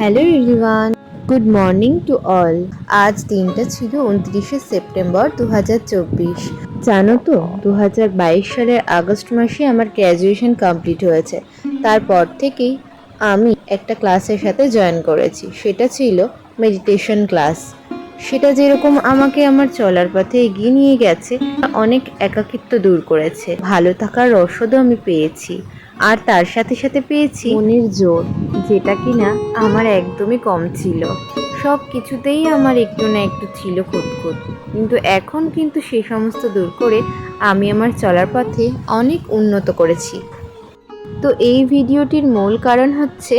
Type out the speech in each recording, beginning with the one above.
Hello everyone, good morning to all. আজ দিনটা ছিল উনত্রিশে সেপ্টেম্বর দু হাজার চব্বিশ। জানো তো দু হাজার বাইশ সালের আগস্ট মাসে আমার গ্র্যাজুয়েশন কমপ্লিট হয়েছে। তারপর থেকেই আমি একটা ক্লাসের সাথে জয়েন করেছি। সেটা ছিল মেডিটেশন ক্লাস সেটা যেরকম আমাকে আমার চলার পথে এগিয়ে নিয়ে গেছে অনেক একাকিত্ব দূর করেছে। ভালো থাকার রসদও আমি পেয়েছি। আর তার সাথে সাথে পেয়েছি মনের জোর, যেটা কিনা আমার একদমই কম ছিল। সব কিছুতেই আমার একটু না একটু ছিল খুঁতখুত কিন্তু এখন কিন্তু সে সমস্ত দূর করে আমি আমার চলার পথে অনেক উন্নত করেছি। তো এই ভিডিওটির মূল কারণ হচ্ছে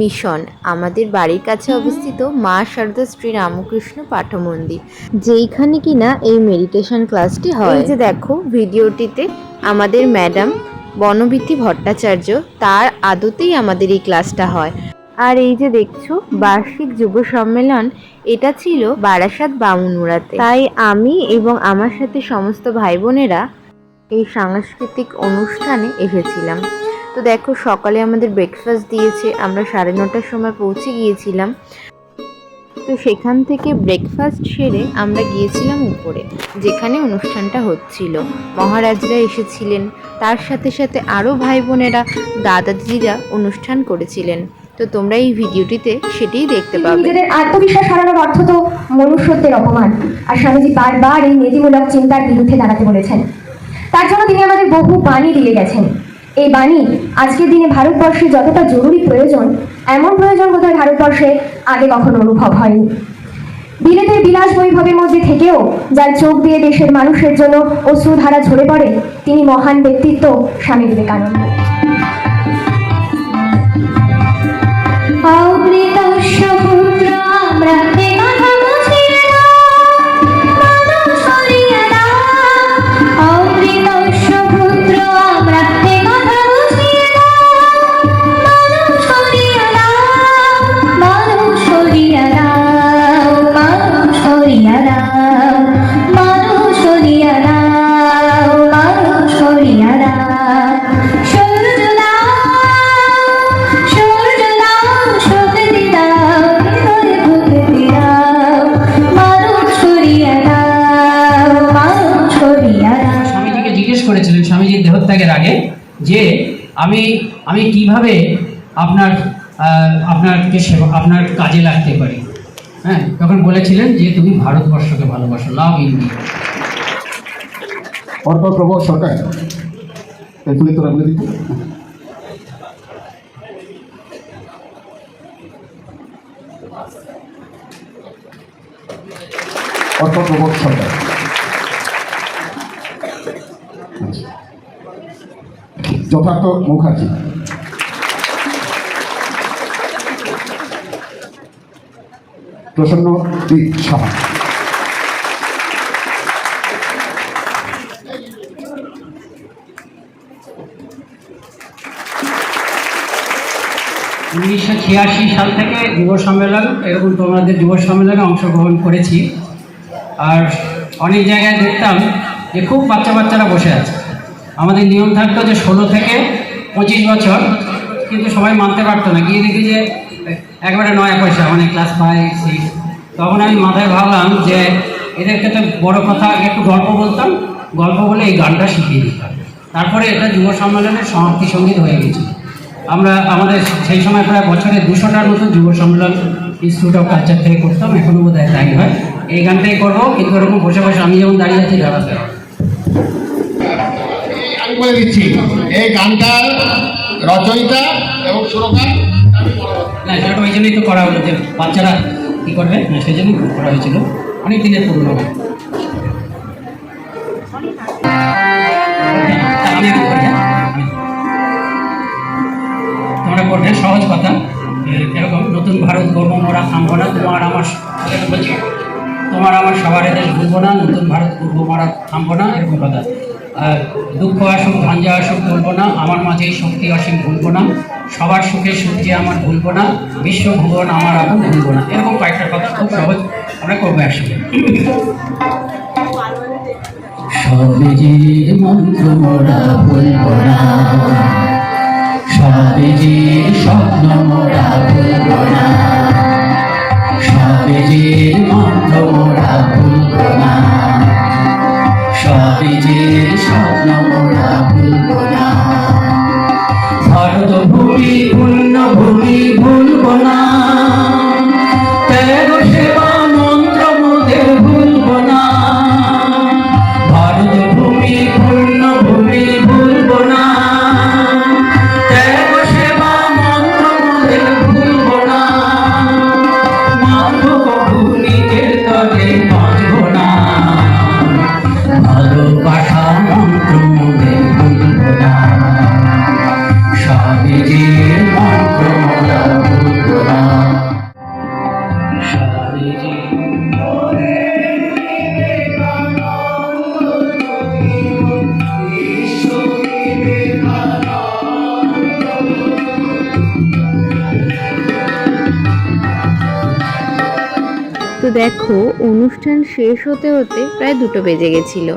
মিশন, আমাদের বাড়ির কাছে অবস্থিত মা শারদা শ্রী রামকৃষ্ণ পাঠ মন্দির যেইখানে কিনা এই মেডিটেশন ক্লাসটি হয়। যে দেখো, ভিডিওটিতে আমাদের ম্যাডাম বনবিথি ভট্টাচার্য, তার আদতেই আমাদের এই ক্লাসটা হয়। আর এই যে দেখছ, বার্ষিক যুব সম্মেলন, এটা ছিল বারাসাত বামুনমুড়াতে। তাই আমি এবং আমার সাথে সমস্ত ভাই বোনেরা এই সাংস্কৃতিক অনুষ্ঠানে এসেছিলাম। তো দেখো, সকালে আমাদের ব্রেকফাস্ট দিয়েছে, আমরা সাড়ে নটার সময় পৌঁছে গিয়েছিলাম। তো সেখান থেকে ব্রেকফাস্ট সেরে আমরা গিয়েছিলাম উপরে, যেখানে অনুষ্ঠানটা হচ্ছিল। মহারাজরা এসেছিলেন। তার সাথে সাথে আরও ভাই বোনেরা দাদা দিদিরা অনুষ্ঠান করেছিলেন। তো তোমরা এই ভিডিওটিতে সেটাই দেখতে পাবে। নিজেদের আত্মবিশ্বাস হারানোর অর্থ তো মনুষ্যত্বের অপমান। আর স্বামীজি বারবার এই নীতিমূলক চিন্তার বিরুদ্ধে দাঁড়াতে বলেছেন। তার জন্য তিনি আমাদের বহু বাণী দিয়ে গেছেন। এই বাণী আজকের দিনে ভারতবর্ষে যতটা জরুরি প্রয়োজন, এমন প্রয়োজন বোধহয় ভারতবর্ষে আগে কখনো অনুভব হয়নি। বিলেতের বিলাস বৈভবের মধ্যে থেকেও যার চোখ দিয়ে দেশের মানুষের জন্য অশ্রুধারা ঝরে পড়ে, তিনি মহান ব্যক্তিত্ব স্বামী বিবেকানন্দ। যে আমি আমি কীভাবে আপনার আপনারকে সেবা, আপনার কাজে লাগতে পারি। হ্যাঁ তখন বলেছিলেন যে তুমি ভারতবর্ষকে ভালোবাসো, লাভ ইন্ডিয়া প্রমোদ সরকার। এগুলি তোরা বলে দিতে। অর্পণ প্রমোদ সরকার। আচ্ছা। যথার্থ মুখার্জি। প্রসন্ন উনিশশো ছিয়াশি সাল থেকে যুব সম্মেলন, এরকম তোমাদের যুব সম্মেলনে অংশগ্রহণ করেছি। আর অনেক জায়গায় দেখতাম যে খুব বাচ্চা বাচ্চারা বসে আছে। আমাদের নিয়ম থাকতো যে ষোলো থেকে পঁচিশ বছর, কিন্তু সবাই মানতে পারতো না। গিয়ে দেখি যে একবারে নয় পয়সা মানে ক্লাস ফাইভ সিক্স তখন আমি মাথায় ভাবলাম যে এদেরকে তো বড় কথা একটু গল্প বলতাম। গল্প বলে এই গানটা শিখিয়ে দিতাম। তারপরে এটা যুব সম্মেলনের সমাপ্তি সংগীত হয়ে গেছিল। আমরা, আমাদের সেই সময় প্রায় বছরে দুশোটার মতো যুব সম্মেলন ইনস্টিটিউট অফ কালচার থেকে করতাম। এখনও বোধ হয় তাই হয়। এই গানটাই করব, কিন্তু ওরকম বসে বসে আমি যেমন দাঁড়িয়ে আছি, দাঁড়াতে হবে। আমি বলে দিচ্ছি। এই গানটার রচয়িতা এবং সুরকার সেটা ওই জন্যই তো করা হলো যে বাচ্চারা করবে? না, সেই জন্যই করা হয়েছিল। অনেক দিনের পুরনো তোমরা করবে, সহজ কথা। এরকম নতুন ভারত গর্ব মোরা না তোমার আমার তোমার আমার সবার দেশ ভুলবো না, নতুন ভারত গর্ব মারা থামবো না, এরকম কথা। দুঃখ আসুক, ভাঞ্জা আসুক বলব না, আমার মাঝে শক্তি অসীম, ভুলবো না। সবার সুখে সুখ যে আমার ভুলবো না, বিশ্ব ভুবন আমার আপন ভুলবো না। এরকম কয়েকটা কথা খুব সহজ আমরা করব একসাথে সবে মন্ত্র মোরা ভুলবো না তোমাদের স্বপ্ন ওরা ভুলব না। ধরো ভুল তো দেখো, অনুষ্ঠান শেষ হতে হতে প্রায় দুটো বেজে গেছিল।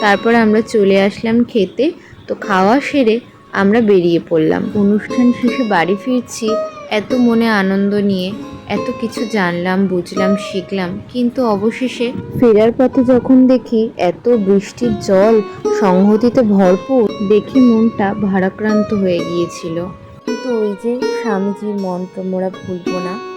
তারপর আমরা চলে আসলাম খেতে, তো খাওয়া সেরে আমরা বেরিয়ে পড়লাম। অনুষ্ঠান শেষে বাড়ি ফিরছি, এত মনে আনন্দ নিয়ে, এত কিছু জানলাম, বুঝলাম, শিখলাম, কিন্তু অবশেষে ফেরার পথে যখন দেখি এত বৃষ্টির জল, সংহতিতে ভরপুর, দেখে মনটা ভারাক্রান্ত হয়ে গিয়েছিল। কিন্তু ওই যে স্বামীজির মন্ত্র, মোরা ভুলবো না।